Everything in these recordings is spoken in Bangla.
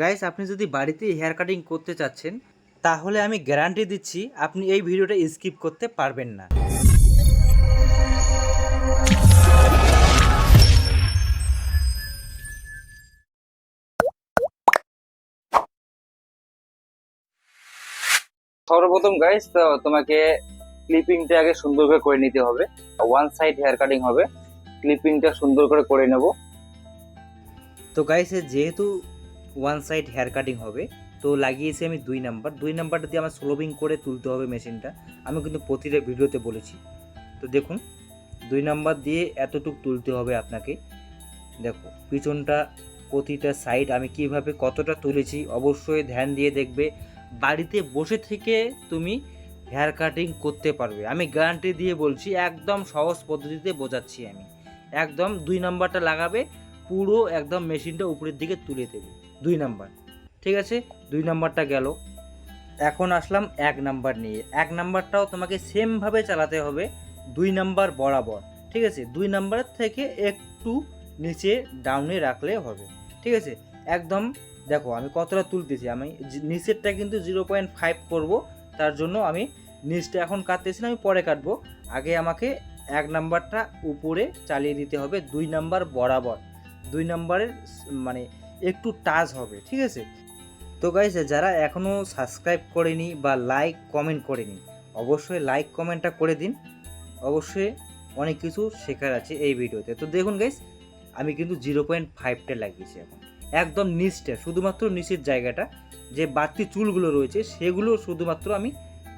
গাইস আপনি যদি বাড়িতে হেয়ার কাটিং করতে চাচ্ছেন তাহলে আমি গ্যারান্টি দিচ্ছি আপনি এই ভিডিওটা স্কিপ করতে পারবেন না। সর্বপ্রথম গাইস তো তোমাকে ক্লিপিংটা আগে সুন্দর করে করে নিতে হবে। ওয়ান সাইড হেয়ার কাটিং হবে। ক্লিপিংটা সুন্দর করে করে নেব। তো গাইস যেহেতু ওয়ান সাইড হেয়ার কাটিং হবে। তো লাগিয়েছি আমি দুই নাম্বার দুই নাম্বারটা দিয়ে আমার স্লোবিং করে তুলতে হবে মেশিনটা আমি কিন্তু প্রতিটা ভিডিওতে বলেছি। তো দেখুন, দুই নাম্বার দিয়ে এতটুক তুলতে হবে আপনাকে। দেখো, পিছনটা প্রতিটা সাইড আমি কীভাবে কতটা তুলেছি, অবশ্যই ধ্যান দিয়ে দেখবে। বাড়িতে বসে থেকে তুমি হেয়ার কাটিং করতে পারবে। আমি গ্যারান্টি দিয়ে বলছি, একদম সহজ পদ্ধতিতে বোঝাচ্ছি আমি। একদম দুই নাম্বারটা লাগাবে, পুরো একদম মেশিনটা উপরের দিকে তুলে দেবে। দুই নাম্বার। ঠিক আছে? দুই নাম্বারটা গেল। এখন আসলাম এক নাম্বার নিয়ে। এক নাম্বারটাও তোমাকে সেমভাবে চালাতে হবে, দুই নাম্বার বরাবর। ঠিক আছে? দুই নাম্বারের থেকে একটু নিচে ডাউনে রাখলে হবে। ঠিক আছে? একদম, দেখো, আমি কতটা তুলতেছি। আমি নিচেরটা কিন্তু জিরো পয়েন্ট ফাইভ করব। তার জন্য আমি নিচটা এখন কাটতেছি না, আমি পরে কাটবো। আগে আমাকে এক নাম্বারটা উপরে চালিয়ে দিতে হবে, দুই নাম্বার বরাবর। দুই নাম্বারের মানে একটু টাচ হবে, ঠিক আছে? তো গাইজ যারা এখনও সাবস্ক্রাইব করেনি বা লাইক কমেন্ট করেনি, অবশ্যই লাইক কমেন্টটা করে দিন। অবশ্যই অনেক কিছু শেখার আছে এই ভিডিওতে তো। দেখুন গাইজ আমি কিন্তু জিরো পয়েন্ট ফাইভটা লাগিয়েছি এখন। একদম নিচটা, শুধুমাত্র নিচের জায়গাটা, যে বাড়তি চুলগুলো রয়েছে, সেগুলো শুধুমাত্র আমি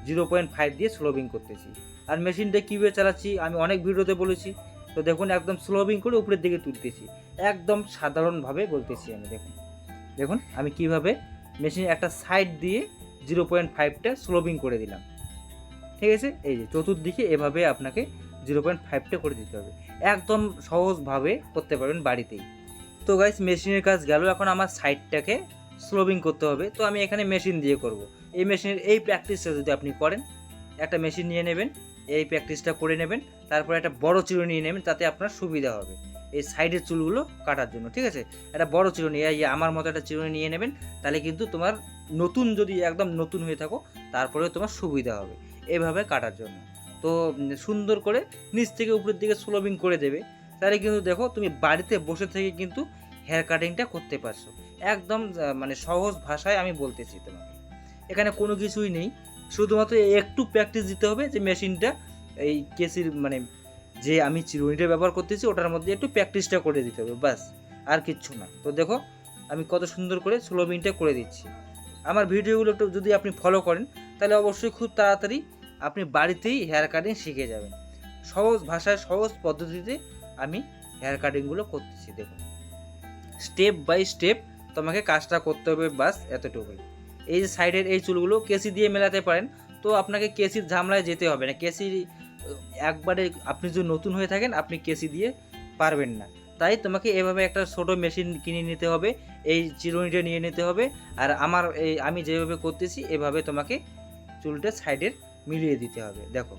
জিরো পয়েন্ট ফাইভ দিয়ে স্লোবিং করতেছি। আর মেশিনটা কীভাবে চালাচ্ছি, আমি অনেক ভিডিওতে বলেছি। তো দেখুন, একদম স্লোবিং করে উপরের দিকে তুলতেছি। একদম সাধারণভাবে বলতেছি আমি, দেখুন। দেখুন, আমি কীভাবে মেশিন একটা সাইড দিয়ে জিরো পয়েন্ট ফাইভটা স্লোবিং করে দিলাম। ঠিক আছে? এই যে চতুর্দিকে এভাবে আপনাকে জিরো পয়েন্ট ফাইভটা করে দিতে হবে। একদম সহজভাবে করতে পারবেন বাড়িতেই। তো গাইস মেশিনের কাজ গেল, এখন আমার সাইডটাকে স্লোবিং করতে হবে। তো আমি এখানে মেশিন দিয়ে করব। এই মেশিনের এই প্র্যাকটিসটা যদি আপনি করেন, একটা মেশিন নিয়ে নেবেন, এই প্র্যাকটিসটা করে নেবেন, তারপর একটা বড় চিরুনি নিয়ে নেবেন, তাতে আপনার সুবিধা হবে। এই সাইডের চুলগুলো কাটার জন্য, ঠিক আছে? একটা বড় চিরুনি এই আমার মতো একটা চিরুনি নিয়ে নেবেন, তাহলে কিন্তু তোমার নতুন যদি একদম নতুন হয়ে থাকো, তারপরেও তোমার সুবিধা হবে, এভাবে কাটার জন্য। তো সুন্দর করে নিচ থেকে উপরের দিকে স্লোবিং করে দেবে, তাহলে কিন্তু দেখো তুমি বাড়িতে বসে থেকে কিন্তু হেয়ার কাটিংটা করতে পারছ। একদম মানে সহজ ভাষায় আমি বলতেছি তোমাকে। এখানে কোনো কিছুই নেই, শুধুমাত্র একটু প্র্যাকটিস দিতে হবে যে মেশিনটা এই কেসির মানে যে আমি চিরুনিটা ব্যবহার করতেছি, ওটার মধ্যে একটু প্র্যাকটিসটা করে দিতে হবে বাস আর কিচ্ছু না। তো দেখো, আমি কত সুন্দর করে স্লোবিংটা করে দিচ্ছি। আমার ভিডিওগুলো একটু যদি আপনি ফলো করেন, তাহলে অবশ্যই খুব তাড়াতাড়ি আপনি বাড়িতেই হেয়ার কাটিং শিখে যাবেন। সহজ ভাষায়, সহজ পদ্ধতিতে আমি হেয়ার কাটিংগুলো করতেছি, দেখুন। স্টেপ বাই স্টেপ তোমাকে কাজটা করতে হবে বাস এতটুকুই। এই যে সাইডের এই চুলগুলো কেসি দিয়ে মেলাতে পারেন, তো আপনাকে কেসির ঝামলায় যেতে হবে না। কেসি একবারে আপনি যদি নতুন হয়ে থাকেন, আপনি কেসি দিয়ে পারবেন না। তাই তোমাকে এভাবে একটা ছোট মেশিন কিনে নিতে হবে, এই চিরুনিটা নিয়ে নিতে হবে। আর আমার এই, আমি যেভাবে করতেছি, এভাবে তোমাকে চুলটা সাইডের মিলিয়ে দিতে হবে। দেখো,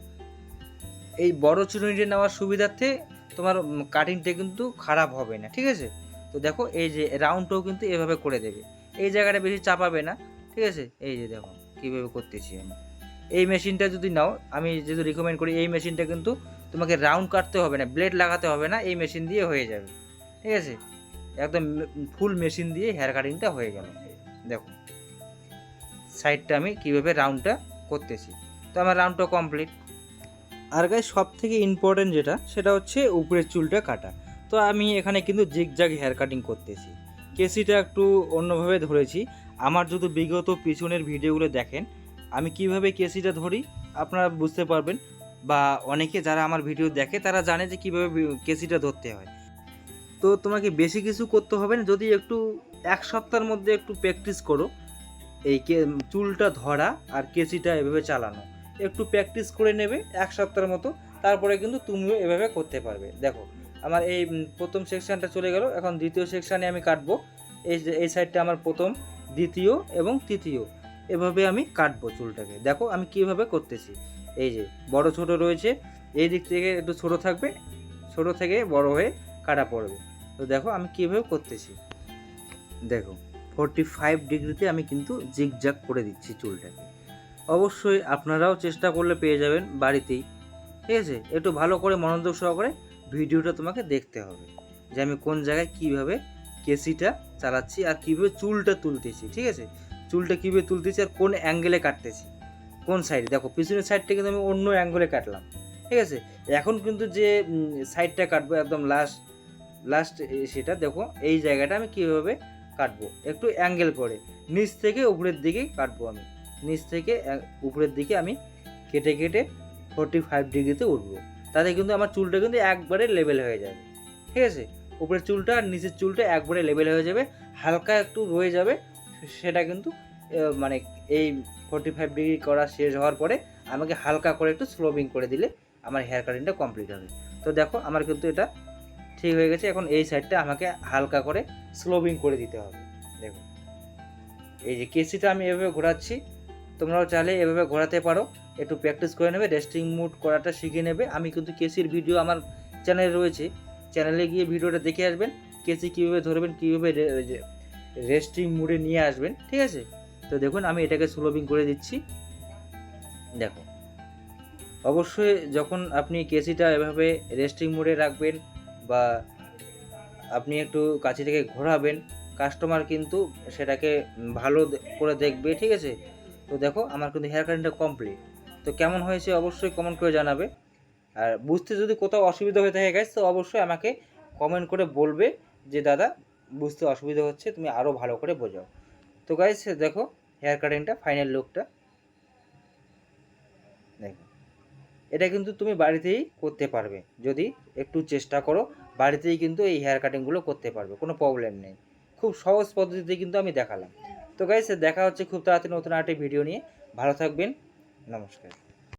এই বড় চিরুনিটা নেওয়ার সুবিধার্থে তোমার কাটিংটা কিন্তু খারাপ হবে না, ঠিক আছে? তো দেখো, এই যে রাউন্ডটাও কিন্তু এভাবে করে দেবে। এই জায়গাটা বেশি চাপাবে না, ঠিক আছে? এই যে দেখো, কীভাবে করতেছি আমি। এই মেশিনটা যদি নাও, আমি যেহেতু রিকমেন্ড করি, এই মেশিনটা কিন্তু তোমাকে রাউন্ড কাটতে হবে না ব্লেড লাগাতে হবে না, এই মেশিন দিয়ে হয়ে যাবে। ঠিক আছে? একদম ফুল মেশিন দিয়ে হেয়ার কাটিংটা হয়ে গেল। দেখো সাইডটা আমি কীভাবে রাউন্ডটা করতেছি। তো আমার রাউন্ডটা কমপ্লিট আর গায়ে সব থেকে ইম্পর্টেন্ট যেটা, সেটা হচ্ছে উপরের চুলটা কাটা। তো আমি এখানে কিন্তু জিগজাগ হেয়ার কাটিং করতেছি। কেসিটা একটু অন্যভাবে ধরেছি। আমার যদি বিগত পিছনের ভিডিওগুলো দেখেন আমি কীভাবে কেসিটা ধরি, আপনারা বুঝতে পারবেন। বা অনেকে যারা আমার ভিডিও দেখে, তারা জানে যে কীভাবে কেসিটা ধরতে হয়। তো তোমাকে বেশি কিছু করতে হবে না, যদি একটু এক সপ্তাহের মধ্যে একটু প্র্যাকটিস করো, এই চুলটা ধরা আর কেসিটা এভাবে চালানো। একটু প্র্যাকটিস করে নেবে এক সপ্তাহের মতো, তারপরে কিন্তু তুমিও এভাবে করতে পারবে। দেখো, আমার এই প্রথম সেকশনটা চলে গেল, এখন দ্বিতীয় সেকশানে আমি কাটবো। এই এই সাইডটা আমার প্রথম, দ্বিতীয় এবং তৃতীয়। এভাবে আমি কাটবো চুলটাকে। দেখো আমি কীভাবে করতেছি। এই যে, বড় ছোট রয়েছে, এই দিক থেকে একটু ছোট থাকবে, ছোট থেকে বড় হয়ে কাটা পড়বে। তো দেখো আমি কীভাবে করতেছি। দেখো ফোরটি ফাইভ ডিগ্রিতে আমি কিন্তু জিগজাগ করে দিচ্ছি চুলটাকে। অবশ্যই আপনারাও চেষ্টা করলে পেয়ে যাবেন বাড়িতেই। ঠিক আছে? একটু ভালো করে মনোযোগ সহকারে ভিডিওটা তোমাকে দেখতে হবে। যে আমি কোন জায়গায় কীভাবে কেসিটা চালাচ্ছি আর কীভাবে চুলটা তুলতেছি, ঠিক আছে? চুলটা কীভাবে তুলতেছি আর কোন অ্যাঙ্গেলে কাটতেছি? কোন সাইডে দেখো, পিছনের সাইডটা কিন্তু আমি অন্য অ্যাঙ্গেলে কাটলাম, ঠিক আছে? এখন কিন্তু যে সাইডটা কাটবো একদম লাস্ট লাস্ট সেটা দেখো, এই জায়গাটা আমি কীভাবে কাটবো? একটু অ্যাঙ্গেল করে, নিচ থেকে উপরের দিকে কাটবো আমি। নিচ থেকে উপরের দিকে আমি কেটে কেটে ফোরটি ফাইভ ডিগ্রিতে উঠবো। তাতে কিন্তু আমার চুলটা কিন্তু একবারে লেভেল হয়ে যাবে, ঠিক আছে? উপরের চুলটা আর নিচের চুলটা একবারে লেভেল হয়ে যাবে, হালকা একটু রয়ে যাবে সেটা কিন্তু মানে এই ফোরটি ফাইভ ডিগ্রি করা শেষ হওয়ার পরে আমাকে হালকা করে একটু স্লোবিং করে দিলে আমার হেয়ার কাটিংটা কমপ্লিট হবে। তো দেখো আমার কিন্তু এটা ঠিক হয়ে গেছে, এখন এই সাইডটা আমাকে হালকা করে স্লোবিং করে দিতে হবে। দেখো, এই যে কেসিটা আমি এভাবে ঘোরাচ্ছি, তোমরাও চাইলে এভাবে ঘোরাতে পারো, একটু প্র্যাকটিস করে নেবে রেস্টিং মুড করাটা শিখে নেবে। আমি কিন্তু কেসির ভিডিও আমার চ্যানেলে রয়েছে চ্যানেলে গিয়ে ভিডিওটা দেখে আসবেন, কেসি কীভাবে ধরবেন, কীভাবে রেস্টিং মুডে নিয়ে আসবেন, ঠিক আছে? তো দেখুন, আমি এটাকে স্লোবিং করে দিচ্ছি। দেখো, অবশ্যই যখন আপনি কেসিটা এভাবে রেস্টিং মোডে রাখবেন বা আপনি একটু কাছিটাকে ঘোরাবেন কাস্টমার কিন্তু সেটাকে ভালো করে দেখবে, ঠিক আছে? তো দেখো, আমার কিন্তু হেয়ার কাটিংটা কমপ্লিট তো কেমন হয়েছে অবশ্যই কমেন্ট করে জানাবে। আর বুঝতে যদি কোথাও অসুবিধা হয়ে থাকে গাইস তো অবশ্যই আমাকে কমেন্ট করে বলবে যে, দাদা বুঝতে অসুবিধা হচ্ছে, তুমি আরও ভালো করে বোঝাও। তো গাইস দেখো হেয়ার কাটিংটা ফাইনাল লুকটা দেখো, এটা কিন্তু তুমি বাড়িতেই করতে পারবে। যদি একটু চেষ্টা করো, বাড়িতেই কিন্তু এই হেয়ার কাটিংগুলো করতে পারবে, কোনো প্রবলেম নেই। খুব সহজ পদ্ধতিতে কিন্তু আমি দেখালাম। তো গাইস দেখা হচ্ছে খুব তাড়াতাড়ি নতুন আরেকটি ভিডিও নিয়ে। ভালো থাকবেন, নমস্কার।